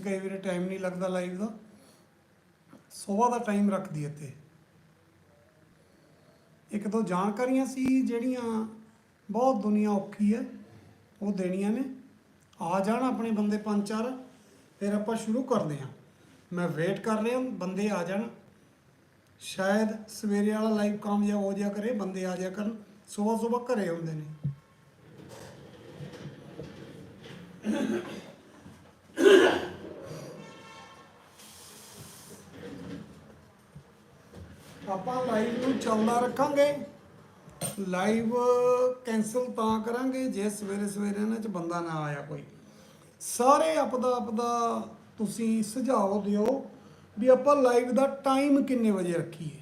'ਚ ਕਈ ਵਾਰੀ ਟਾਈਮ ਨਹੀਂ ਲੱਗਦਾ ਲਾਈਵ ਦਾ। ਸਵੇਰ ਦਾ ਟਾਈਮ ਰੱਖਦੀ ਇੱਥੇ। ਇੱਕ ਦੋ ਜਾਣਕਾਰੀਆਂ ਸੀ ਜਿਹੜੀਆਂ ਬਹੁਤ ਦੁਨੀਆ ਔਖੀ ਹੈ, ਉਹ ਦੇਣੀਆਂ ਨੇ। ਆ ਜਾਣ ਆਪਣੇ ਬੰਦੇ ਪੰਜ ਚਾਰ, ਫਿਰ ਆਪਾਂ ਸ਼ੁਰੂ ਕਰਦੇ ਹਾਂ। ਮੈਂ ਵੇਟ ਕਰ ਰਿਹਾ, ਬੰਦੇ ਆ ਜਾਣ। ਸ਼ਾਇਦ ਸਵੇਰੇ ਵਾਲਾ ਲਾਈਵ ਕਾਮਯਾਬ ਹੋ ਜਾ ਕਰੇ, ਬੰਦੇ ਆ ਜਾ ਕਰਨ। ਸਵੇਰ ਸਵੇਰ ਘਰੇ ਹੁੰਦੇ ਨੇ। ਆਪਾਂ ਲਾਈਵ ਨੂੰ ਚੱਲਦਾ ਰੱਖਾਂਗੇ। ਲਾਈਵ ਕੈਨਸਲ ਤਾਂ ਕਰਾਂਗੇ ਜੇ ਸਵੇਰੇ ਸਵੇਰੇ ਇਹਨਾਂ ਚ ਬੰਦਾ ਨਾ ਆਇਆ ਕੋਈ। ਸਾਰੇ ਆਪਦਾ ਆਪਦਾ ਤੁਸੀਂ ਸੁਝਾਅ ਦਿਓ ਵੀ ਆਪਾਂ ਲਾਈਵ ਦਾ ਟਾਈਮ ਕਿੰਨੇ ਵਜੇ ਰੱਖੀਏ।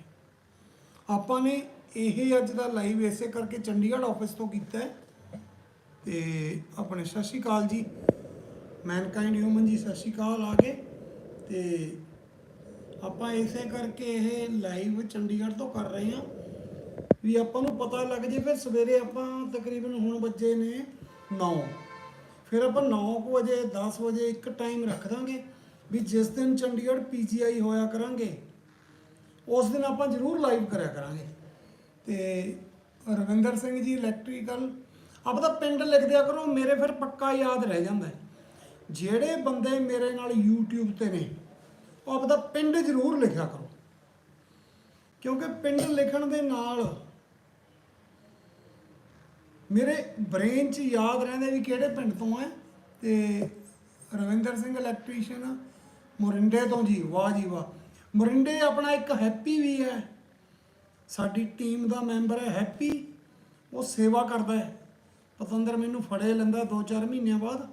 ਆਪਾਂ ਨੇ ਇਹ ਅੱਜ ਦਾ ਲਾਈਵ ਇਸੇ ਕਰਕੇ ਚੰਡੀਗੜ੍ਹ ਆਫਿਸ ਤੋਂ ਕੀਤਾ ਹੈ। ਤੇ ਆਪਣੇ ਸਤਿ ਸ਼੍ਰੀ ਅਕਾਲ ਜੀ। ਮੈਨਕਾਈਂਡ ਹਿਊਮਨ ਜੀ, ਸਤਿ ਸ਼੍ਰੀ ਅਕਾਲ ਆ ਗਏ ਤੇ ਆਪਾਂ ਇਸੇ ਕਰਕੇ ਇਹ ਲਾਈਵ ਚੰਡੀਗੜ੍ਹ ਤੋਂ ਕਰ ਰਹੇ ਹਾਂ ਵੀ ਆਪਾਂ ਨੂੰ ਪਤਾ ਲੱਗ ਜੇ ਫਿਰ ਸਵੇਰੇ ਆਪਾਂ ਤਕਰੀਬਨ ਹੁਣ ਵੱਜੇ ਨੇ 9 ਫਿਰ ਆਪਾਂ 9 ਵਜੇ 10 ਵਜੇ ਇੱਕ ਟਾਈਮ ਰੱਖ ਦਾਂਗੇ ਵੀ ਜਿਸ ਦਿਨ ਚੰਡੀਗੜ੍ਹ ਪੀਜੀਆਈ ਹੋਇਆ ਕਰਾਂਗੇ, ਉਸ ਦਿਨ ਆਪਾਂ ਜ਼ਰੂਰ ਲਾਈਵ ਕਰਿਆ ਕਰਾਂਗੇ। ਤੇ ਰਵਿੰਦਰ ਸਿੰਘ ਜੀ ਇਲੈਕਟ੍ਰੀਕਲ ਆਪਦਾ ਪਿੰਡ ਲਿਖ ਦਿਆ ਕਰੋ, ਮੇਰੇ ਫਿਰ ਪੱਕਾ ਯਾਦ ਰਹਿ ਜਾਂਦਾ ਜਿਹੜੇ ਬੰਦੇ ਮੇਰੇ ਨਾਲ YouTube ਤੇ ਨੇ ਉਹ ਆਪਦਾ ਪਿੰਡ ਜ਼ਰੂਰ ਲਿਖਿਆ ਕਰੋ। ਕਿਉਂਕਿ ਪਿੰਡ ਲਿਖਣ ਦੇ ਨਾਲ ਮੇਰੇ ਬ੍ਰੇਨ 'ਚ ਯਾਦ ਰਹਿੰਦਾ ਵੀ ਕਿਹੜੇ ਪਿੰਡ ਤੋਂ ਹੈ ਤੇ ਰਵਿੰਦਰ ਸਿੰਘ ਇਲੈਕਟ੍ਰੀਸ਼ੀਅਨ ਮੋਰਿੰਡੇ ਤੋਂ ਜੀ, ਵਾਹ ਜੀ ਵਾਹ। ਮੋਰਿੰਡੇ ਆਪਣਾ ਇੱਕ ਹੈਪੀ ਵੀ ਹੈ। ਸਾਡੀ ਟੀਮ ਦਾ ਮੈਂਬਰ ਹੈ ਹੈਪੀ ਉਹ ਸੇਵਾ ਕਰਦਾ ਹੈ। ਪਤੰਦਰ ਮੈਨੂੰ ਫੜੇ ਲੈਂਦਾ 2-4 ਮਹੀਨਿਆਂ ਬਾਅਦ।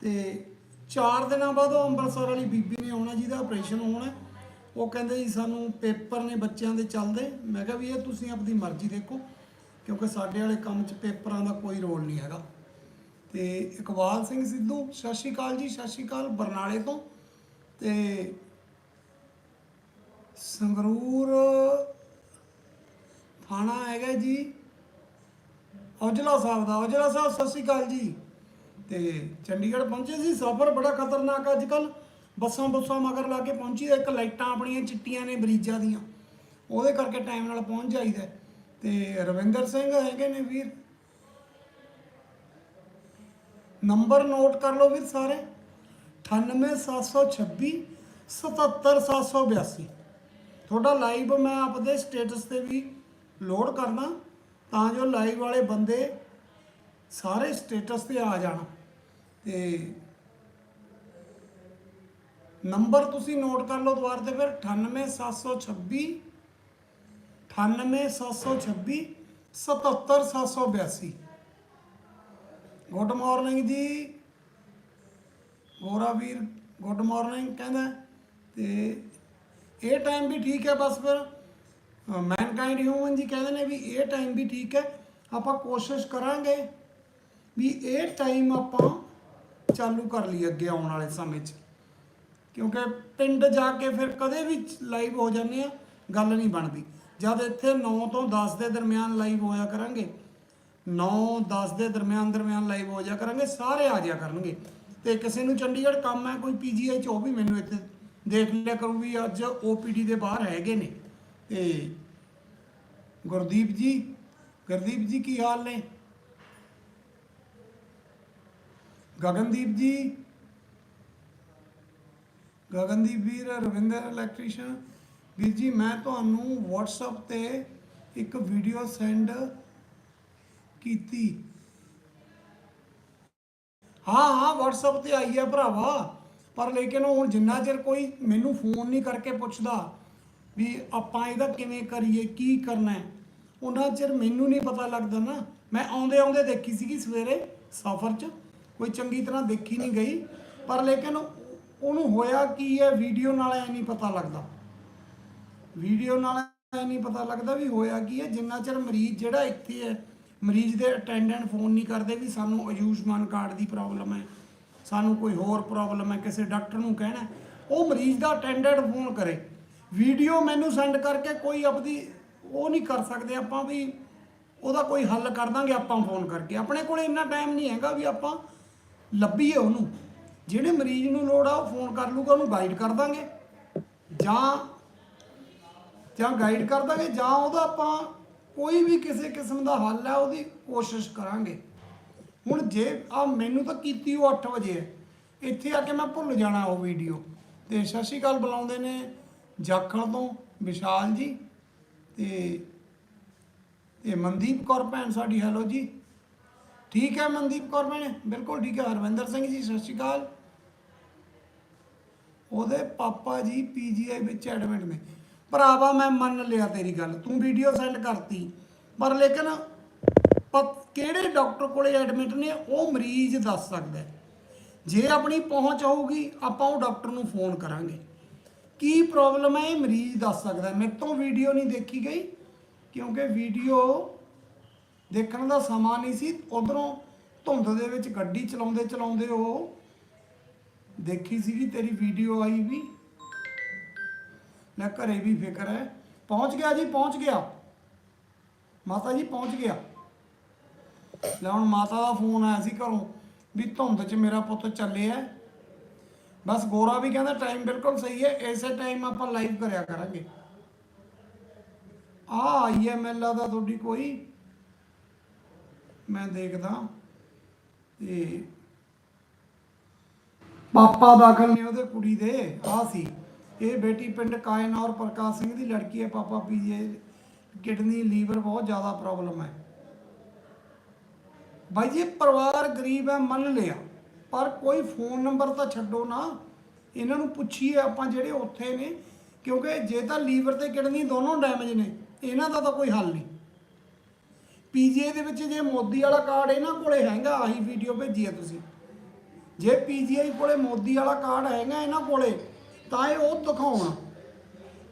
ਤੇ 4 ਦਿਨਾਂ ਬਾਅਦ ਉਹ ਅੰਮ੍ਰਿਤਸਰ ਵਾਲੀ ਬੀਬੀ ਨੇ ਆਉਣਾ ਜਿਹਦਾ ਆਪਰੇਸ਼ਨ ਹੋਣਾ ਉਹ ਕਹਿੰਦੇ ਜੀ ਸਾਨੂੰ ਪੇਪਰ ਨੇ ਬੱਚਿਆਂ ਦੇ ਚੱਲਦੇ। ਮੈਂ ਕਿਹਾ ਵੀ ਇਹ ਤੁਸੀਂ ਆਪਣੀ ਮਰਜ਼ੀ ਦੇਖੋ, ਕਿਉਂਕਿ ਸਾਡੇ ਵਾਲੇ ਕੰਮ 'ਚ ਪੇਪਰਾਂ ਦਾ ਕੋਈ ਰੋਲ ਨਹੀਂ ਹੈਗਾ। ਤੇ ਇਕਬਾਲ ਸਿੰਘ ਸਿੱਧੂ, ਸਤਿ ਸ਼੍ਰੀ ਅਕਾਲ ਜੀ, ਸਤਿ ਸ਼੍ਰੀ ਅਕਾਲ, ਬਰਨਾਲੇ ਤੋਂ। ਤੇ ਸੰਗਰੂਰ ਥਾਣਾ ਹੈਗਾ ਜੀ, ਔਜਲਾ ਸਾਹਿਬ ਦਾ। ਔਜਲਾ ਸਾਹਿਬ, ਸਤਿ ਸ਼੍ਰੀ ਅਕਾਲ ਜੀ। ਤੇ ਚੰਡੀਗੜ੍ਹ ਪਹੁੰਚੇ ਸੀ। ਸਫ਼ਰ ਬੜਾ ਖਤਰਨਾਕ ਅੱਜ ਕੱਲ ਬੱਸਾਂ ਬੁੱਸਾਂ ਮਗਰ ਲਾ ਕੇ ਪਹੁੰਚੀ ਇੱਕ ਲਾਈਟਾਂ ਆਪਣੀਆਂ ਚਿੱਟੀਆਂ ਨੇ ਬਰੀਜਾਂ ਦੀਆਂ। ਉਹਦੇ ਕਰਕੇ ਟਾਈਮ ਨਾਲ ਪਹੁੰਚ ਜਾਈਦਾ। ਹੈ। ਤੇ ਰਵਿੰਦਰ ਸਿੰਘ ਹੈਗੇ ਨੇ ਵੀਰ। ਨੰਬਰ ਨੋਟ ਕਰ ਲਓ ਵੀਰ ਸਾਰੇ। 98726 77782 ਤੁਹਾਡਾ ਲਾਈਵ ਮੈਂ ਆਪਦੇ ਸਟੇਟਸ ਤੇ ਵੀ ਲੋਡ ਕਰਦਾ ਤਾਂ ਜੋ ਲਾਈਵ ਵਾਲੇ ਬੰਦੇ ਸਾਰੇ ਸਟੇਟਸ ਤੇ ਆ ਜਾਣ। ਤੇ ਨੰਬਰ ਤੁਸੀਂ ਨੋਟ ਕਰ ਲਓ ਦੁਬਾਰਾ ਤੇ ਫਿਰ 98726 98726 77782 ਗੁੱਡ ਮਾਰਨਿੰਗ ਜੀ। ਗੋਰਾ ਵੀਰ, ਗੁੱਡ ਮਾਰਨਿੰਗ ਕਹਿੰਦਾ ਤੇ ਇਹ ਟਾਈਮ ਵੀ ਠੀਕ ਹੈ ਬਸ ਫਿਰ। ਮੈਨਕਾਈਂਡ ਹਿਊਮਨ ਜੀ ਕਹਿੰਦੇ ਨੇ ਵੀ ਇਹ ਟਾਈਮ ਵੀ ਠੀਕ ਹੈ। ਆਪਾਂ ਕੋਸ਼ਿਸ਼ ਕਰਾਂਗੇ ਵੀ ਇਹ ਟਾਈਮ ਆਪਾਂ ਚਾਲੂ ਕਰ ਲਈ ਅੱਗੇ ਆਉਣ ਵਾਲੇ ਸਮੇਂ 'ਚ। ਕਿਉਂਕਿ ਪਿੰਡ ਜਾ ਕੇ ਫਿਰ ਕਦੇ ਵੀ ਲਾਈਵ ਹੋ ਜਾਂਦੇ ਆ, ਗੱਲ ਨਹੀਂ ਬਣਦੀ। ਜਦ ਇੱਥੇ 9 ਤੋਂ 10 ਦੇ ਦਰਮਿਆਨ ਲਾਈਵ ਹੋਇਆ ਕਰਾਂਗੇ 9 10 ਦੇ ਦਰਮਿਆਨ ਦਰਮਿਆਨ ਲਾਈਵ ਹੋ ਜਾ ਕਰਾਂਗੇ, ਸਾਰੇ ਆ ਜਾ ਕਰਨਗੇ। ਤੇ ਕਿਸੇ ਨੂੰ ਚੰਡੀਗੜ੍ਹ ਕੰਮ ਹੈ, ਕੋਈ ਪੀਜੀਆਈ ਚ, ਉਹ ਵੀ ਮੈਨੂੰ ਇੱਥੇ ਦੇਖ ਲਿਆ ਕਰੂ ਵੀ ਅੱਜ ਓਪੀਡੀ ਦੇ ਬਾਹਰ ਹੈਗੇ ਨੇ। ਤੇ ਗੁਰਦੀਪ ਜੀ ਗੁਰਦੀਪ ਜੀ ਕੀ ਹਾਲ ਨੇ? ਗਗਨਦੀਪ ਜੀ। ਗਗਨਦੀਪ ਵੀਰ, ਰਵਿੰਦਰ ਇਲੈਕਟ੍ਰੀਸ਼ੀਅਨ ਵੀਰ ਜੀ, ਮੈਂ ਤੁਹਾਨੂੰ WhatsApp ਤੇ ਇੱਕ ਵੀਡੀਓ ਸੈਂਡ ਕੀਤੀ। ਹਾਂ ਹਾਂ, WhatsApp ਤੇ ਆਈ ਹੈ ਭਰਾਵਾ। ਪਰ ਲੇਕਿਨ ਹੁਣ ਜਿੰਨਾ ਚਿਰ ਕੋਈ ਮੈਨੂੰ ਫੋਨ ਨਹੀਂ ਕਰਕੇ ਪੁੱਛਦਾ ਵੀ ਆਪਾਂ ਇਹਦਾ ਕਿਵੇਂ ਕਰੀਏ, ਕੀ ਕਰਨਾ ਹੈ, ਉਹਨਾਂ ਚਿਰ ਮੈਨੂੰ ਨਹੀਂ ਪਤਾ ਲੱਗਦਾ ਨਾ। ਮੈਂ ਆਉਂਦੇ ਆਉਂਦੇ ਦੇਖੀ ਸੀਗੀ ਸਵੇਰੇ ਸਫ਼ਰ 'ਚ। ਕੋਈ ਚੰਗੀ ਤਰ੍ਹਾਂ ਦੇਖੀ ਨਹੀਂ ਗਈ, ਪਰ ਲੇਕਿਨ ਉਹਨੂੰ ਹੋਇਆ ਕੀ ਹੈ ਵੀਡੀਓ ਨਾਲ ਐ ਨਹੀਂ ਪਤਾ ਲੱਗਦਾ। ਵੀਡੀਓ ਨਾਲ ਐ ਨਹੀਂ ਪਤਾ ਲੱਗਦਾ ਵੀ ਹੋਇਆ ਕੀ ਹੈ, ਜਿੰਨਾ ਚਿਰ ਮਰੀਜ਼ ਜਿਹੜਾ ਇੱਥੇ ਹੈ, ਮਰੀਜ਼ ਦੇ ਅਟੈਂਡੈਂਟ ਫੋਨ ਨਹੀਂ ਕਰਦੇ ਵੀ ਸਾਨੂੰ ਆਯੁਸ਼ਮਾਨ ਕਾਰਡ ਦੀ ਪ੍ਰੋਬਲਮ ਹੈ, ਸਾਨੂੰ ਕੋਈ ਹੋਰ ਪ੍ਰੋਬਲਮ ਹੈ, ਕਿਸੇ ਡਾਕਟਰ ਨੂੰ ਕਹਿਣਾ ਉਹ ਮਰੀਜ਼ ਦਾ ਅਟੈਂਡੈਂਟ ਫੋਨ ਕਰੇ। ਵੀਡੀਓ ਮੈਨੂੰ ਸੈਂਡ ਕਰਕੇ ਕੋਈ ਆਪਦੀ ਉਹ ਨਹੀਂ ਕਰ ਸਕਦੇ ਆਪਾਂ ਵੀ ਉਹਦਾ ਕੋਈ ਹੱਲ ਕਰ ਦਾਂਗੇ ਆਪਾਂ ਫੋਨ ਕਰਕੇ। ਆਪਣੇ ਕੋਲ ਇੰਨਾ ਟਾਈਮ ਨਹੀਂ ਹੈਗਾ ਵੀ ਆਪਾਂ ਲੱਭੀਏ ਉਹਨੂੰ। ਜਿਹੜੇ ਮਰੀਜ਼ ਨੂੰ ਲੋੜ ਆ, ਉਹ ਫੋਨ ਕਰ ਲੂਗਾ, ਉਹਨੂੰ ਗਾਈਡ ਕਰ ਦਾਂਗੇ। ਜਾਂ ਜਾਂ ਗਾਈਡ ਕਰ ਦਾਂਗੇ, ਜਾਂ ਉਹਦਾ ਆਪਾਂ ਕੋਈ ਵੀ ਕਿਸੇ ਕਿਸਮ ਦਾ ਹੱਲ ਹੈ, ਉਹਦੀ ਕੋਸ਼ਿਸ਼ ਕਰਾਂਗੇ। ਹੁਣ ਜੇ ਆ ਮੈਨੂੰ ਤਾਂ ਕੀਤੀ ਉਹ 8 ਵਜੇ ਹੈ। ਇੱਥੇ ਆ ਕੇ ਮੈਂ ਭੁੱਲ ਜਾਣਾ ਉਹ ਵੀਡੀਓ ਤੇ ਸਤਿ ਸ਼੍ਰੀ ਅਕਾਲ ਬੁਲਾਉਂਦੇ ਨੇ ਜਾਖਲ ਤੋਂ ਵਿਸ਼ਾਲ ਜੀ ਤੇ ਤੇ ਮਨਦੀਪ ਕੌਰ ਭੈਣ ਸਾਡੀ, ਹੈਲੋ ਜੀ। ਠੀਕ ਹੈ ਮਨਦੀਪ ਕੌਰ ਭੈਣੇ, ਬਿਲਕੁਲ ਠੀਕ ਹੈ, ਹਰਵਿੰਦਰ ਸਿੰਘ ਜੀ, ਸਤਿ ਸ਼੍ਰੀ ਅਕਾਲ। ਉਹਦੇ ਪਾਪਾ ਜੀ ਪੀਜੀਆਈ ਵਿੱਚ ਐਡਮਿਟ ਨੇ। ਭਰਾਵਾ, ਮੈਂ ਮੰਨ ਲਿਆ ਤੇਰੀ ਗੱਲ, ਤੂੰ ਵੀਡੀਓ ਸੈਂਡ ਕਰਤੀ, ਪਰ ਲੇਕਿਨ ਪ- ਕਿਹੜੇ ਡਾਕਟਰ ਕੋਲੇ ਐਡਮਿਟ ਨੇ, ਉਹ ਮਰੀਜ਼ ਦੱਸ ਸਕਦਾ ਜੇ ਆਪਣੀ ਪਹੁੰਚ ਹੋਊਗੀ ਆਪਾਂ ਉਹ ਡਾਕਟਰ ਨੂੰ ਫੋਨ ਕਰਾਂਗੇ। ਕੀ ਪ੍ਰੋਬਲਮ ਹੈ, ਇਹ ਮਰੀਜ਼ ਦੱਸ ਸਕਦਾ ਮੇਰੇ ਤੋਂ ਵੀਡੀਓ ਨਹੀਂ ਦੇਖੀ ਗਈ, ਕਿਉਂਕਿ ਵੀਡੀਓ ਦੇਖਣ ਦਾ ਸਮਾਂ ਨਹੀਂ ਸੀ, ਉਧਰੋਂ ਧੁੰਦ ਦੇ ਵਿੱਚ ਗੱਡੀ ਚਲਾਉਂਦੇ ਚਲਾਉਂਦੇ ਉਹ ਦੇਖੀ ਸੀਗੀ, ਤੇਰੀ ਵੀਡੀਓ ਆਈ ਵੀ। ਲੈ ਘਰੇ ਵੀ ਫਿਕਰ ਹੈ ਪਹੁੰਚ ਗਿਆ ਜੀ, ਪਹੁੰਚ ਗਿਆ। ਮਾਤਾ ਜੀ, ਪਹੁੰਚ ਗਿਆ। ਲੈ ਹੁਣ ਮਾਤਾ ਦਾ ਫੋਨ ਆਇਆ ਸੀ ਘਰੋਂ ਵੀ ਧੁੰਦ 'ਚ ਮੇਰਾ ਪੁੱਤ ਚੱਲਿਆ। ਬਸ ਗੋਰਾ ਵੀ ਕਹਿੰਦਾ ਟਾਈਮ ਬਿਲਕੁਲ ਸਹੀ ਹੈ ਇਸੇ ਟਾਈਮ ਆਪਾਂ ਲਾਈਵ ਕਰਿਆ ਕਰਾਂਗੇ। ਆ ਆਈ ਹੈ ਮੈਨੂੰ ਲੱਗਦਾ ਤੁਹਾਡੀ ਕੋਈ ਮੈਂ ਦੇਖਦਾ। ਤੇ ਪਾਪਾ ਦਾਖਲ ਨੇ ਉਹਦੇ ਕੁੜੀ ਦੇ ਆ ਸੀ। ਇਹ ਬੇਟੀ ਪਿੰਡ ਕਾਇਨੌਰ ਪ੍ਰਕਾਸ਼ ਸਿੰਘ ਦੀ ਲੜਕੀ ਹੈ। ਪਾਪਾ ਪੀਜੇ, ਕਿਡਨੀ, ਲੀਵਰ ਬਹੁਤ ਜ਼ਿਆਦਾ ਪ੍ਰੋਬਲਮ ਹੈ। ਬਾਈ ਜੀ, ਪਰਿਵਾਰ ਗਰੀਬ ਹੈ, ਮੰਨ ਲਿਆ। ਪਰ ਕੋਈ ਫੋਨ ਨੰਬਰ ਤਾਂ ਛੱਡੋ ਨਾ। ਇਹਨਾਂ ਨੂੰ ਪੁੱਛੀਏ ਆਪਾਂ ਜਿਹੜੇ ਉੱਥੇ ਨੇ। ਕਿਉਂਕਿ ਜੇ ਤਾਂ ਲੀਵਰ ਤੇ ਕਿਡਨੀ ਦੋਨੋਂ ਡੈਮੇਜ ਨੇ, ਇਹਨਾਂ ਦਾ ਤਾਂ ਕੋਈ ਹੱਲ ਨਹੀਂ। ਪੀਜੀਆਈ ਦੇ ਵਿੱਚ ਜੇ ਮੋਦੀ ਵਾਲਾ ਕਾਰਡ ਇਹਨਾਂ ਕੋਲੇ ਹੈਗਾ ਆਹੀ ਵੀਡੀਓ ਭੇਜੀ ਹੈ ਤੁਸੀਂ। ਜੇ ਪੀਜੀਆਈ ਕੋਲੇ ਮੋਦੀ ਵਾਲਾ ਕਾਰਡ ਹੈਗਾ ਇਹਨਾਂ ਕੋਲੇ ਤਾਂ ਇਹ ਉਹ ਦਿਖਾਉਣ।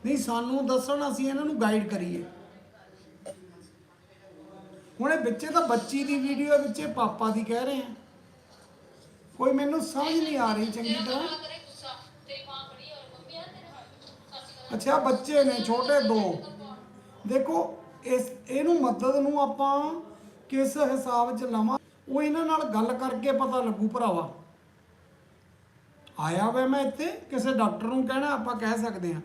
ਨਹੀਂ ਸਾਨੂੰ ਦੱਸਣ ਅਸੀਂ ਇਹਨਾਂ ਨੂੰ ਗਾਈਡ ਕਰੀਏ। ਹੁਣ ਇਹ ਵਿੱਚੇ ਤਾਂ ਬੱਚੀ ਦੀ ਵੀਡੀਓ ਵਿੱਚੇ ਪਾਪਾ ਦੀ ਕਹਿ ਰਹੇ ਆ। ਕੋਈ ਮੈਨੂੰ ਸਮਝ ਨਹੀਂ ਆ ਰਹੀ ਚੰਗੀ ਤਰ੍ਹਾਂ। ਅੱਛਾ ਬੱਚੇ ਨੇ ਛੋਟੇ ਦੋ। ਦੇਖੋ ਇਸ, ਇਹਨੂੰ ਮਦਦ ਨੂੰ ਆਪਾਂ ਕਿਸ ਹਿਸਾਬ 'ਚ ਲਵਾਂ, ਉਹ ਇਹਨਾਂ ਨਾਲ ਗੱਲ ਕਰਕੇ ਪਤਾ ਲੱਗੂ ਭਰਾਵਾ। ਆਇਆ ਵੇ ਮੈਂ ਇੱਥੇ, ਕਿਸੇ ਡਾਕਟਰ ਨੂੰ ਕਹਿਣਾ, ਆਪਾਂ ਕਹਿ ਸਕਦੇ ਹਾਂ।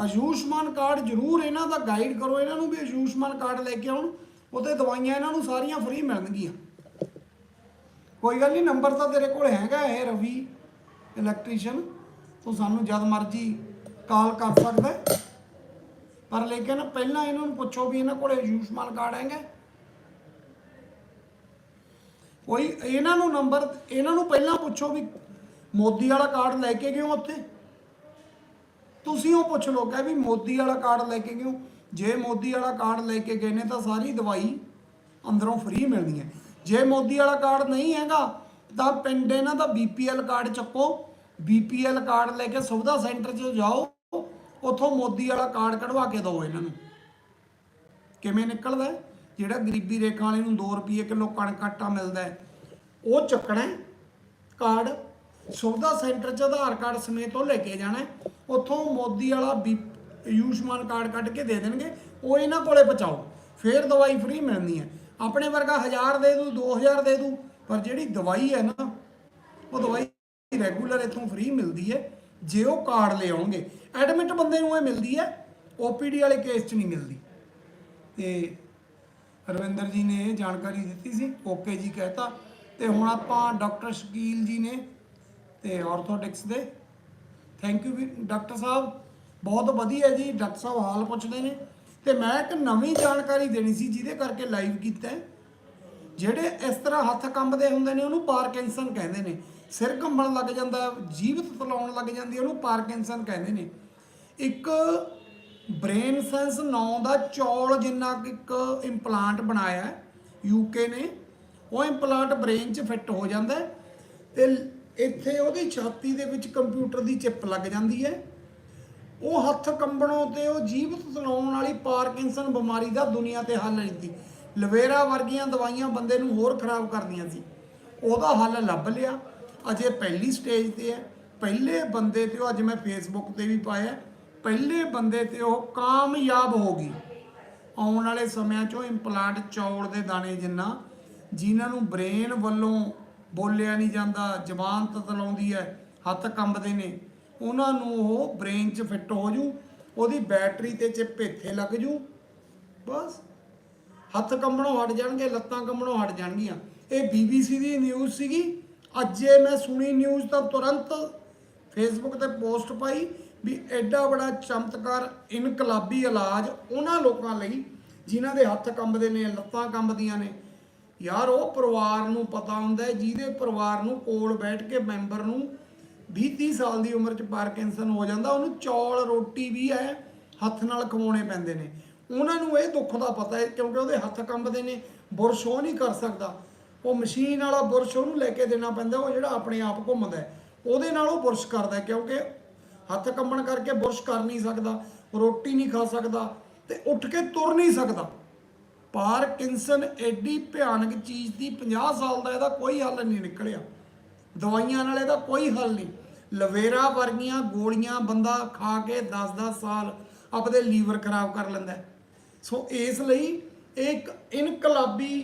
ਆਯੁਸ਼ਮਾਨ ਕਾਰਡ ਜ਼ਰੂਰ ਇਹਨਾਂ ਦਾ ਗਾਈਡ ਕਰੋ, ਇਹਨਾਂ ਨੂੰ ਵੀ ਆਯੁਸ਼ਮਾਨ ਕਾਰਡ ਲੈ ਕੇ ਆਉਣ ਉਹਤੇ ਦਵਾਈਆਂ ਇਹਨਾਂ ਨੂੰ ਸਾਰੀਆਂ ਫ੍ਰੀ ਮਿਲਣਗੀਆਂ। ਕੋਈ ਗੱਲ ਨਹੀਂ ਨੰਬਰ ਤਾਂ ਤੇਰੇ ਕੋਲ ਹੈਗਾ ਇਹ, ਰਵੀ ਇਲੈਕਟ੍ਰੀਸ਼ੀਅਨ ਤੂੰ ਸਾਨੂੰ ਜਦ ਮਰਜ਼ੀ ਕਾਲ ਕਰ ਸਕਦਾ ਪਰ ਲੇਕਿਨ ਪਹਿਲਾਂ ਇਹਨਾਂ ਨੂੰ ਪੁੱਛੋ ਵੀ ਇਹਨਾਂ ਕੋਲ ਆਯੁਸ਼ਮਾਨ ਕਾਰਡ ਹੈਗਾ। ਕੋਈ ਇਹਨਾਂ ਨੂੰ ਨੰਬਰ, ਇਹਨਾਂ ਨੂੰ ਪਹਿਲਾਂ ਪੁੱਛੋ ਵੀ ਮੋਦੀ ਵਾਲਾ ਕਾਰਡ ਲੈ ਕੇ ਗਿਓ ਉੱਥੇ? ਤੁਸੀਂ ਉਹ ਪੁੱਛ ਲਓ ਕਿ ਵੀ ਮੋਦੀ ਵਾਲਾ ਕਾਰਡ ਲੈ ਕੇ ਗਿਓ ਜੇ ਮੋਦੀ ਵਾਲਾ ਕਾਰਡ ਲੈ ਕੇ ਗਏ ਨੇ ਤਾਂ ਸਾਰੀ ਦਵਾਈ ਅੰਦਰੋਂ ਫ੍ਰੀ ਮਿਲਣੀ ਹੈ। ਜੇ ਮੋਦੀ ਵਾਲਾ ਕਾਰਡ ਨਹੀਂ ਹੈਗਾ, ਤਾਂ ਪਿੰਡ ਇਹਨਾਂ ਦਾ ਬੀਪੀਐਲ ਕਾਰਡ ਚੱਕੋ। ਬੀਪੀਐਲ ਕਾਰਡ ਲੈ ਕੇ ਸੁਵਿਧਾ ਸੈਂਟਰ 'ਚ ਜਾਓ। ਉੱਥੋਂ ਮੋਦੀ ਵਾਲਾ ਕਾਰਡ ਕਢਵਾ ਕੇ ਦਿਓ ਇਹਨਾਂ ਨੂੰ। ਕਿਵੇਂ ਨਿਕਲਦਾ ਜਿਹੜਾ ਗਰੀਬੀ ਰੇਖਾ ਵਾਲੇ ਨੂੰ 2 ਰੁਪਏ ਕਿਲੋ ਕਣਕ ਆਟਾ ਮਿਲਦਾ ਹੈ, ਉਹ ਚੱਕਣਾ ਕਾਰਡ ਸੁਵਿਧਾ ਸੈਂਟਰ 'ਚ ਆਧਾਰ ਕਾਰਡ ਸਮੇਤ ਉਹ ਲੈ ਕੇ ਜਾਣਾ ਉੱਥੋਂ ਮੋਦੀ ਵਾਲਾ ਬੀ ਆਯੁਸ਼ਮਾਨ ਕਾਰਡ ਕੱਢ ਕੇ ਦੇ ਦੇਣਗੇ, ਉਹ ਇਹਨਾਂ ਕੋਲੇ ਪਹੁੰਚਾਓ। ਫੇਰ ਦਵਾਈ ਫ੍ਰੀ ਮਿਲਣੀ ਹੈ। ਆਪਣੇ ਵਰਗਾ 1000 ਦੇ ਦੂ 2000 ਦੇ ਦੂ, ਪਰ ਜਿਹੜੀ ਦਵਾਈ ਹੈ ਨਾ, ਉਹ ਦਵਾਈ ਰੈਗੂਲਰ ਇੱਥੋਂ ਫ੍ਰੀ ਮਿਲਦੀ ਹੈ। ਜੇ ਉਹ ਕਾਰਡ ਲੈ ਆਉਣਗੇ ਐਡਮਿਟ ਬੰਦੇ ਨੂੰ ਇਹ ਮਿਲਦੀ ਹੈ ਓਪੀਡੀ ਵਾਲੇ ਕੇਸ 'ਚ ਨਹੀਂ ਮਿਲਦੀ। ਤੇ ਰਵਿੰਦਰ ਜੀ ਨੇ ਇਹ ਜਾਣਕਾਰੀ ਦਿੱਤੀ ਸੀ ਓਕੇ ਜੀ ਕਹਿਤਾ, ਤੇ ਹੁਣ ਆਪਾਂ ਡਾਕਟਰ ਸ਼ਕੀਲ ਜੀ ਨੇ ਤੇ ਆਰਥੋਡਿਕਸ ਦੇ। ਥੈਂਕ ਯੂ ਵੀ, ਡਾਕਟਰ ਸਾਹਿਬ, ਬਹੁਤ ਵਧੀਆ ਜੀ, ਡਾਕਟਰ ਸਾਹਿਬ ਹਾਲ ਪੁੱਛਦੇ ਨੇ। ਤੇ ਮੈਂ ਇੱਕ ਨਵੀਂ ਜਾਣਕਾਰੀ ਦੇਣੀ ਸੀ, ਜਿਹਦੇ ਕਰਕੇ ਲਾਈਵ ਕੀਤਾ ਹੈ। ਜਿਹੜੇ ਇਸ ਤਰ੍ਹਾਂ ਹੱਥ ਕੰਬਦੇ ਹੁੰਦੇ ਨੇ, ਉਹਨੂੰ ਪਾਰਕਿੰਸਨ ਕਹਿੰਦੇ ਨੇ। ਸਿਰ ਕੰਬਣ ਲੱਗ ਜਾਂਦਾ, ਜੀਵਤ ਤਤਲਾਉਣ ਲੱਗ ਜਾਂਦੀ ਉਹਨੂੰ ਪਾਰਕਿੰਸਨ ਕਹਿੰਦੇ ਨੇ। ਇੱਕ ਬ੍ਰੇਨ ਸੈਂਸ ਨਾਂ ਦਾ ਚੌਲ ਜਿੰਨਾ ਕੁ ਇੱਕ ਇੰਪਲਾਂਟ ਬਣਾਇਆ ਹੈ ਯੂਕੇ ਨੇ, ਉਹ ਇੰਪਲਾਂਟ ਬ੍ਰੇਨ 'ਚ ਫਿੱਟ ਹੋ ਜਾਂਦਾ ਹੈ ਤੇ ਇੱਥੇ ਉਹਦੀ ਛਾਤੀ ਦੇ ਵਿੱਚ ਕੰਪਿਊਟਰ ਦੀ ਚਿੱਪ ਲੱਗ ਜਾਂਦੀ ਹੈ। ਉਹ ਹੱਥ ਕੰਬਣੋਂ ਤੇ ਉਹ ਜੀਵਤ ਤਲਾਉਣ ਵਾਲੀ ਪਾਰਕਿੰਸਨ ਬਿਮਾਰੀ ਦਾ ਦੁਨੀਆ ਤੇ ਹੱਲ ਨਹੀਂ ਸੀ। ਲਵੇਰਾ ਵਰਗੀਆਂ ਦਵਾਈਆਂ ਬੰਦੇ ਨੂੰ ਹੋਰ ਖਰਾਬ ਕਰਦੀਆਂ ਸੀ। ਉਹਦਾ ਹੱਲ ਲੱਭ ਲਿਆ। ਅਜੇ ਪਹਿਲੀ ਸਟੇਜ ਤੇ ਹੈ। ਪਹਿਲੇ ਬੰਦੇ ਤੇ ਉਹ ਅੱਜ ਮੈਂ ਫੇਸਬੁੱਕ ਤੇ ਵੀ ਪਾਇਆ। ਪਹਿਲੇ ਬੰਦੇ ਤੇ ਉਹ ਕਾਮਯਾਬ ਹੋ ਗਈ ਆਉਣ ਵਾਲੇ ਸਮਿਆਂ 'ਚੋਂ ਇੰਪਲਾਂਟ ਚੌਲ ਦੇ ਦਾਣੇ ਜਿੰਨਾ, ਜਿਨ੍ਹਾਂ ਨੂੰ ਬ੍ਰੇਨ ਵੱਲੋਂ ਬੋਲਿਆ ਨਹੀਂ ਜਾਂਦਾ, ਜ਼ਬਾਨ ਤਤਲਾਉਂਦੀ ਹੈ, ਹੱਥ ਕੰਬਦੇ ਨੇ, ਉਹਨਾਂ ਨੂੰ ਉਹ ਬ੍ਰੇਨ 'ਚ ਫਿੱਟ ਹੋ ਜੂ, ਉਹਦੀ ਬੈਟਰੀ ਤੇ ਚਿਪ ਇੱਥੇ ਲੱਗ ਜੂ। ਬਸ। ਹੱਥ ਕੰਬਣੋਂ ਹਟ ਜਾਣਗੇ, ਲੱਤਾਂ ਕੰਬਣੋਂ ਹਟ ਜਾਣਗੀਆਂ। ਇਹ ਬੀਬੀਸੀ ਦੀ ਨਿਊਜ਼ ਸੀਗੀ। ਅੱਜ ਇਹ ਮੈਂ ਸੁਣੀ ਨਿਊਜ਼ ਤਾਂ ਤੁਰੰਤ ਫੇਸਬੁੱਕ ਤੇ ਪੋਸਟ ਪਾਈ ਵੀ ਐਡਾ ਬੜਾ ਚਮਤਕਾਰ ਇਨਕਲਾਬੀ ਇਲਾਜ ਉਹਨਾਂ ਲੋਕਾਂ ਲਈ ਜਿਨ੍ਹਾਂ ਦੇ ਹੱਥ ਕੰਬਦੇ ਨੇ, ਲੱਤਾਂ ਕੰਬਦੀਆਂ ਨੇ। ਯਾਰ, ਉਹ ਪਰਿਵਾਰ ਨੂੰ ਪਤਾ ਹੁੰਦਾ ਹੈ, ਜਿਹਦੇ ਪਰਿਵਾਰ ਨੂੰ ਕੋਲ ਬੈਠ ਕੇ ਮੈਂਬਰ ਨੂੰ 20 30 ਸਾਲ ਦੀ ਉਮਰ 'ਚ ਪਾਰਕਿੰਸਨ ਹੋ ਜਾਂਦਾ, ਉਹਨੂੰ ਚੌਲ, ਰੋਟੀ ਵੀ ਹੈ, ਹੱਥ ਨਾਲ ਖਵਾਉਣੇ ਪੈਂਦੇ ਨੇ। ਉਹਨਾਂ ਨੂੰ ਇਹ ਦੁੱਖ ਦਾ ਪਤਾ ਹੈ ਕਿਉਂਕਿ ਉਹਦੇ ਹੱਥ ਕੰਬਦੇ ਨੇ, ਬੁਰਸ਼ ਉਹ ਨਹੀਂ ਕਰ ਸਕਦਾ। ਉਹ ਮਸ਼ੀਨ ਵਾਲਾ ਬੁਰਸ਼ ਉਹਨੂੰ ਲੈ ਕੇ ਦੇਣਾ ਪੈਂਦਾ, ਉਹ ਜਿਹੜਾ ਆਪਣੇ ਆਪ ਘੁੰਮਦਾ ਉਹਦੇ ਨਾਲ ਉਹ ਬੁਰਸ਼ ਕਰਦਾ ਕਿਉਂਕਿ ਹੱਥ ਕੰਬਣ ਕਰਕੇ ਬੁਰਸ਼ ਕਰ ਨਹੀਂ ਸਕਦਾ, ਰੋਟੀ ਨਹੀਂ ਖਾ ਸਕਦਾ ਤੇ ਉੱਠ ਕੇ ਤੁਰ ਨਹੀਂ ਸਕਦਾ। ਪਾਰਕਿੰਸਨ ਐਡੀ ਭਿਆਨਕ ਚੀਜ਼ ਦੀ 50 ਸਾਲ ਦਾ ਇਹਦਾ ਕੋਈ ਹੱਲ ਨਹੀਂ ਨਿਕਲਿਆ। ਦਵਾਈਆਂ ਨਾਲ ਇਹਦਾ ਕੋਈ ਹੱਲ ਨਹੀਂ। ਲਵੇਰਾ ਵਰਗੀਆਂ ਗੋਲੀਆਂ ਬੰਦਾ ਖਾ ਕੇ 10-10 ਸਾਲ ਆਪਦੇ ਲੀਵਰ ਖਰਾਬ ਕਰ ਲੈਂਦਾ ਸੋ ਇਸ ਲਈ ਇਹ ਇੱਕ ਇਨਕਲਾਬੀ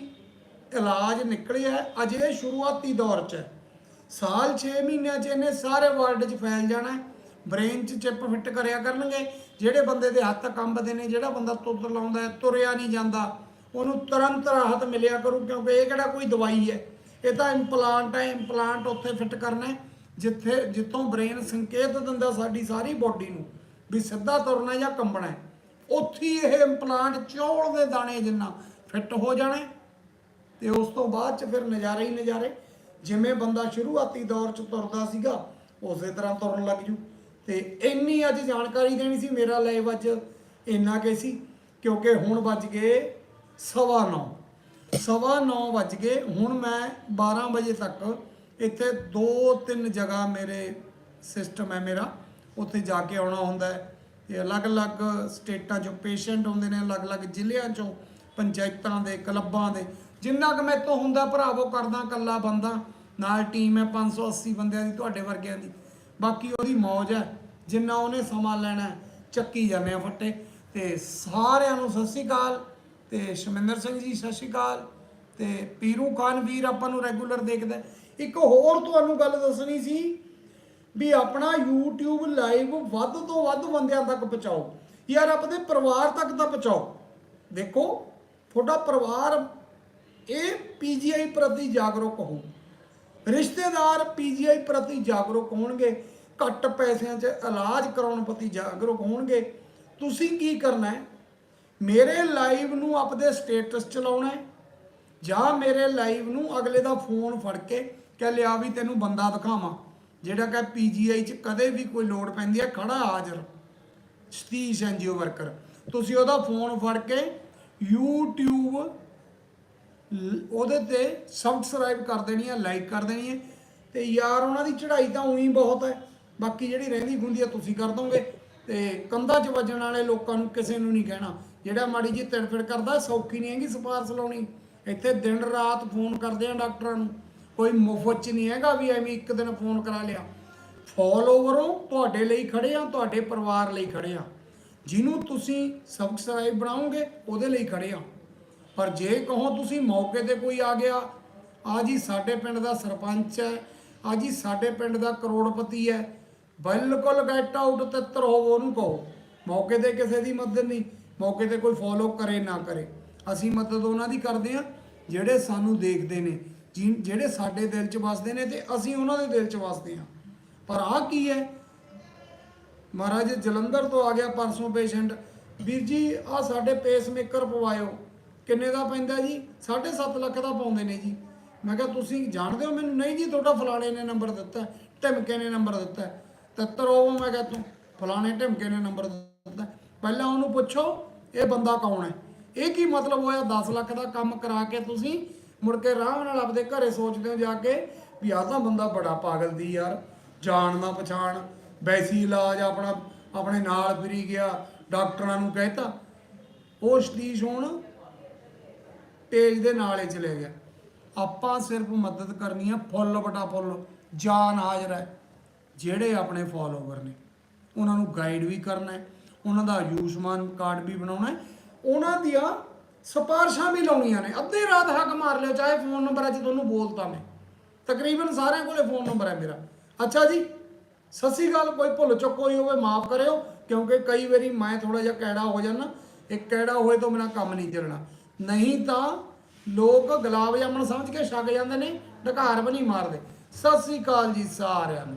ਇਲਾਜ ਨਿਕਲਿਆ ਹੈ। ਅਜੇ ਸ਼ੁਰੂਆਤੀ ਦੌਰ 'ਚ ਹੈ। ਸਾਲ 6 ਮਹੀਨਿਆਂ 'ਚ ਇਹਨੇ ਸਾਰੇ ਵਰਲਡ 'ਚ ਫੈਲ ਜਾਣਾ ਹੈ ਬ੍ਰੇਨ 'ਚ ਚਿਪ ਫਿੱਟ ਕਰਿਆ ਕਰਨਗੇ ਜਿਹੜੇ ਬੰਦੇ ਦੇ ਹੱਥ ਕੰਬਦੇ ਨੇ, ਜਿਹੜਾ ਬੰਦਾ ਤੁਰ ਲਾਉਂਦਾ ਤੁਰਿਆ ਨਹੀਂ ਜਾਂਦਾ, ਉਹਨੂੰ ਤੁਰੰਤ ਰਾਹਤ ਮਿਲਿਆ ਕਰੂ, ਕਿਉਂਕਿ ਇਹ ਕਿਹੜਾ ਕੋਈ ਦਵਾਈ ਹੈ ਇਹ ਤਾਂ ਇੰਪਲਾਂਟ ਹੈ ਇੰਪਲਾਂਟ ਉੱਥੇ ਫਿੱਟ ਕਰਨਾ ਜਿੱਥੇ ਜਿੱਥੋਂ ਬ੍ਰੇਨ ਸੰਕੇਤ ਦਿੰਦਾ ਸਾਡੀ ਸਾਰੀ ਬੋਡੀ ਨੂੰ ਵੀ ਸਿੱਧਾ ਤੁਰਨਾ ਜਾਂ ਕੰਬਣਾ ਹੈ ਉੱਥੇ ਇਹ ਇੰਪਲਾਂਟ ਚੌਲ ਦੇ ਦਾਣੇ ਜਿੰਨਾ ਫਿੱਟ ਹੋ ਜਾਣੇ। ਹੈ ਤੇ ਉਸ ਤੋਂ ਬਾਅਦ ਚ ਫਿਰ ਨਜ਼ਾਰੇ ਹੀ ਨਜ਼ਾਰੇ। ਜਿਵੇਂ ਬੰਦਾ ਸ਼ੁਰੂਆਤੀ ਦੌਰ ਚ ਤੁਰਦਾ ਸੀਗਾ, ਉਸੇ ਤਰ੍ਹਾਂ ਤੁਰਨ ਲੱਗ ਜੂ। ਤੇ ਇੰਨੀ ਅੱਜ ਜਾਣਕਾਰੀ ਦੇਣੀ ਸੀ, ਮੇਰਾ ਲਾਈਵ ਅੱਜ ਇੰਨਾ ਕੇ ਸੀ, ਕਿਉਂਕਿ ਹੁਣ ਵੱਜ ਗਏ ਸਵਾ ਨੌ। ਸਵਾ ਨੌ ਵੱਜ ਗਏ, ਹੁਣ ਮੈਂ 12 ਵਜੇ ਤੱਕ ਇੱਥੇ ਦੋ ਤਿੰਨ ਜਗ੍ਹਾ ਮੇਰੇ ਸਿਸਟਮ ਹੈ ਮੇਰਾ, ਉੱਥੇ ਜਾ ਕੇ ਆਉਣਾ ਹੁੰਦਾ ਹੈ। ਇਹ ਅਲੱਗ-ਅਲੱਗ ਸਟੇਟਾਂ 'ਚੋਂ ਪੇਸ਼ੈਂਟ ਆਉਂਦੇ ਨੇ, ਅਲੱਗ-ਅਲੱਗ ਜ਼ਿਲ੍ਹਿਆਂ 'ਚੋਂ, ਪੰਚਾਇਤਾਂ ਦੇ, ਕਲੱਬਾਂ ਦੇ। ਜਿੰਨਾ ਕੁ ਮੇਰੇ ਤੋਂ ਹੁੰਦਾ ਭਰਾਵੋ, ਕਰਦਾ ਕੱਲਾ ਬੰਦਾ, ਨਾਲ ਟੀਮ ਹੈ 580 ਬੰਦਿਆਂ ਦੀ, ਤੁਹਾਡੇ ਵਰਗਿਆਂ ਦੀ। ਬਾਕੀ ਉਹਦੀ ਮੌਜ ਹੈ, ਜਿੰਨਾ ਉਹਨੇ ਸਮਾਂ ਲੈਣਾ ਚੱਕੀ ਜਾਂਦੇ ਆ ਫੱਟੇ। ਤੇ ਸਾਰਿਆਂ ਨੂੰ ਸਤਿ ਸ਼੍ਰੀ ਅਕਾਲ। ਤੇ ਸ਼ਮਿੰਦਰ ਸਿੰਘ ਜੀ, ਸਤਿ ਸ਼੍ਰੀ ਅਕਾਲ। ਤੇ ਪੀਰੂ ਖਾਨ ਵੀਰ ਆਪਾਂ ਨੂੰ ਰੈਗੂਲਰ ਦੇਖਦਾ ਇੱਕ ਹੋਰ ਤੁਹਾਨੂੰ ਗੱਲ ਦੱਸਣੀ ਸੀ ਵੀ ਆਪਣਾ YouTube ਲਾਈਵ ਵੱਧ ਤੋਂ ਵੱਧ ਬੰਦਿਆਂ ਤੱਕ ਪਹੁੰਚਾਓ। ਯਾਰ ਆਪਣੇ ਪਰਿਵਾਰ ਤੱਕ ਤਾਂ ਪਹੁੰਚਾਓ। ਦੇਖੋ, ਤੁਹਾਡਾ ਪਰਿਵਾਰ, ਇਹ ਪੀਜੀਆਈ ਪ੍ਰਤੀ ਜਾਗਰੂਕ ਹੋ ਰਿਸ਼ਤੇਦਾਰ ਪੀਜੀਆਈ ਪ੍ਰਤੀ ਜਾਗਰੂਕ ਹੋਣਗੇ। ਘੱਟ ਪੈਸਿਆਂ 'ਚ ਇਲਾਜ ਕਰਾਉਣ ਪ੍ਰਤੀ ਜਾਗਰੂਕ ਹੋਣਗੇ। ਤੁਸੀਂ ਕੀ ਕਰਨਾ ਹੈ? ਮੇਰੇ ਲਾਈਵ ਨੂੰ ਆਪਦੇ ਸਟੇਟਸ ਚਲਾਉਣਾ ਹੈ ਜਾਂ ਮੇਰੇ ਲਾਈਵ ਨੂੰ ਅਗਲੇ ਦਾ ਫੋਨ ਫੜ ਕੇ ਕਹਿ ਲਿਆ ਵੀ ਤੈਨੂੰ ਬੰਦਾ ਦਿਖਾਵਾਂ। ਜਿਹੜਾ ਕਿ ਪੀਜੀਆਈ 'ਚ ਕਦੇ ਵੀ ਕੋਈ ਲੋੜ ਪੈਂਦੀ ਹੈ, ਖੜਾ ਹਾਜ਼ਰ। Satish NGO worker. ਤੁਸੀਂ ਉਹਦਾ ਫੋਨ ਫੜ ਕੇ YouTube ਉਹਦੇ ਤੇ ਸਬਸਕ੍ਰਾਈਬ ਕਰ ਦੇਣੀ ਹੈ ਲਾਈਕ ਕਰ ਦੇਣੀ ਹੈ। ਤੇ ਯਾਰ, ਉਹਨਾਂ ਦੀ ਚੜ੍ਹਾਈ ਤਾਂ ਉਹੀ ਬਹੁਤ ਹੈ। ਬਾਕੀ ਜਿਹੜੀ ਰਹਿੰਦੀ ਖੁੰਦੀ ਹੈ, ਤੁਸੀਂ ਕਰ ਦੋਗੇ। ਤੇ ਕੰਧਾਂ 'ਚ ਵੱਜਣ ਵਾਲੇ ਲੋਕਾਂ ਨੂੰ ਕਿਸੇ ਨੂੰ ਨਹੀਂ ਕਹਿਣਾ। ਜਿਹੜਾ ਮਾੜੀ ਜੀ ਤੜਫੜ ਕਰਦਾ, ਸੌਖੀ ਨਹੀਂ ਹੈਗੀ ਸਪਾਰਸ ਲਾਉਣੀ। ਇੱਥੇ ਦਿਨ ਰਾਤ ਫੋਨ ਕਰਦੇ ਆ ਡਾਕਟਰਾਂ ਨੂੰ। ਕੋਈ ਮੁਫਤ 'ਚ ਨਹੀਂ ਹੈਗਾ ਵੀ ਐਵੇਂ ਇੱਕ ਦਿਨ ਫੋਨ ਕਰਾ ਲਿਆ। ਫੋਲੋਵਰੋਂ ਤੁਹਾਡੇ ਲਈ ਖੜੇ ਆ, ਤੁਹਾਡੇ ਪਰਿਵਾਰ ਲਈ ਖੜੇ ਆ। ਜਿਹਨੂੰ ਤੁਸੀਂ ਸਬਸਕ੍ਰਾਈਬ ਬਣਾਓਗੇ, ਉਹਦੇ ਲਈ ਖੜੇ ਆ। ਪਰ ਜੇ ਕਹੋ ਤੁਸੀਂ ਮੌਕੇ ਤੇ ਕੋਈ ਆ ਗਿਆ, ਆ ਜੀ ਸਾਡੇ ਪਿੰਡ ਦਾ ਸਰਪੰਚ ਹੈ, ਆ ਜੀ ਸਾਡੇ ਪਿੰਡ ਦਾ ਕਰੋੜਪਤੀ ਹੈ, ਬਿਲਕੁਲ ਗੈਟ ਆਊਟ ਤਿੱਤਰ ਹੋਵੋ ਉਹਨੂੰ ਕਹੋ। ਮੌਕੇ ਤੇ ਕਿਸੇ ਦੀ ਮਦਦ ਨਹੀਂ, ਮੌਕੇ ਤੇ ਕੋਈ ਫੋਲੋ ਕਰੇ ਨਾ ਕਰੇ। ਅਸੀਂ ਮਦਦ ਉਹਨਾਂ ਦੀ ਕਰਦੇ ਆ, ਜਿਹੜੇ ਸਾਨੂੰ ਦੇਖਦੇ ਨੇ। ਜਿਨ- ਜਿਹੜੇ ਸਾਡੇ ਦਿਲ 'ਚ ਵੱਸਦੇ ਨੇ ਤੇ ਅਸੀਂ ਉਹਨਾਂ ਦੇ ਦਿਲ 'ਚ ਵੱਸਦੇ ਹਾਂ। ਪਰ ਆਹ ਕੀ ਹੈ? ਮਹਾਰਾਜ, ਜਲੰਧਰ ਤੋਂ ਆ ਗਿਆ ਪਰਸੋਂ ਪੇਸ਼ੈਂਟ ਵੀਰ ਜੀ ਆ ਸਾਡੇ ਪੇਸਮੇਕਰ ਪਵਾਇਓ। ਕਿੰਨੇ ਦਾ ਪੈਂਦਾ ਜੀ? 7.5 ਲੱਖ ਦਾ ਪਾਉਂਦੇ ਨੇ ਜੀ। ਮੈਂ ਕਿਹਾ, ਤੁਸੀਂ ਜਾਣਦੇ ਹੋ ਮੈਨੂੰ? ਨਹੀਂ ਜੀ, ਤੁਹਾਡਾ ਫਲਾਣੇ ਨੇ ਨੰਬਰ ਦਿੱਤਾ। ਢਿਮਕੇ ਨੇ ਨੰਬਰ ਦਿੱਤਾ। ਤੱਤਰ ਉਹ, ਮੈਂ ਕਿਹਾ, ਤੂੰ ਫਲਾਣੇ ਢਿਮਕੇ ਨੇ ਨੰਬਰ ਦਿੱਤਾ। ਪਹਿਲਾਂ ਉਹਨੂੰ ਪੁੱਛੋ, ਇਹ ਬੰਦਾ ਕੌਣ ਹੈ? ਇਹ ਕੀ ਮਤਲਬ ਹੋਇਆ? 10 ਲੱਖ ਦਾ ਕੰਮ ਕਰਾ ਕੇ ਤੁਸੀਂ ਮੁੜ ਕੇ ਆਰਾਮ ਨਾਲ ਆਪਦੇ ਘਰੇ ਸੋਚਦੇ ਹੋ ਜਾ ਕੇ ਵੀ ਆਹ ਤਾਂ ਬੰਦਾ ਬੜਾ ਪਾਗਲ ਦੀ ਯਾਰ। ਜਾਣ ਨਾ ਪਛਾਣ, ਵੈਸੀ ਇਲਾਜ ਆਪਣਾ, ਆਪਣੇ ਨਾਲ ਫਿਰੀ ਗਿਆ, ਡਾਕਟਰਾਂ ਨੂੰ ਕਹਿਤਾ ਉਹ ਸਤੀਸ਼ ਹੁਣ ਤੇਜ ਦੇ ਨਾਲ ਚਲੇ ਗਿਆ। ਆਪਾਂ ਸਿਰਫ ਮਦਦ ਕਰਨੀ ਆ, ਫੁੱਲ ਬਟਾ ਫੁੱਲ। ਜਾਨ ਹਾਜ਼ਰ ਹੈ। ਜਿਹੜੇ ਆਪਣੇ ਫਾਲੋਵਰ ਨੇ, ਉਹਨਾਂ ਨੂੰ ਗਾਈਡ ਵੀ ਕਰਨਾ ਹੈ, ਉਹਨਾਂ ਦਾ ਆਯੁਸ਼ਮਾਨ ਕਾਰਡ ਵੀ ਬਣਾਉਣਾ ਹੈ। ਉਹਨਾਂ ਦੀਆਂ ਸਿਫਾਰਸ਼ਾਂ ਵੀ ਲਾਉਣੀਆਂ ਨੇ। ਅੱਧੀ ਰਾਤ ਹੱਕ ਮਾਰ ਲਿਓ, ਚਾਹੇ ਫੋਨ ਨੰਬਰ ਅੱਜ ਤੁਹਾਨੂੰ ਬੋਲਤਾ ਮੈਂ। ਤਕਰੀਬਨ ਸਾਰਿਆਂ ਕੋਲੇ ਫੋਨ ਨੰਬਰ ਹੈ ਮੇਰਾ। ਅੱਛਾ ਜੀ, ਸਤਿ ਸ਼੍ਰੀ ਅਕਾਲ, ਕੋਈ ਭੁੱਲ ਚੁੱਕ ਹੋਈ ਹੋਵੇ, ਮਾਫ ਕਰਿਓ, ਕਿਉਂਕਿ ਕਈ ਵਾਰੀ ਮੈਂ ਥੋੜਾ ਜਿਹਾ ਕੈੜਾ ਹੋ ਜਾਣਾ ਇੱਕ ਕੈੜਾ ਹੋਏ ਤੋਂ ਮੇਰਾ ਕੰਮ ਨਹੀਂ ਚੱਲਣਾ। ਨਹੀਂ ਤਾਂ ਲੋਕ ਗੁਲਾਬ ਜਾਮਣ ਸਮਝ ਕੇ ਛੱਕ ਜਾਂਦੇ ਨੇ ਢਕਾਰ ਵੀ ਨਹੀਂ ਮਾਰਦੇ। ਸਤਿ ਸ਼੍ਰੀ ਅਕਾਲ ਜੀ ਸਾਰਿਆਂ ਨੂੰ।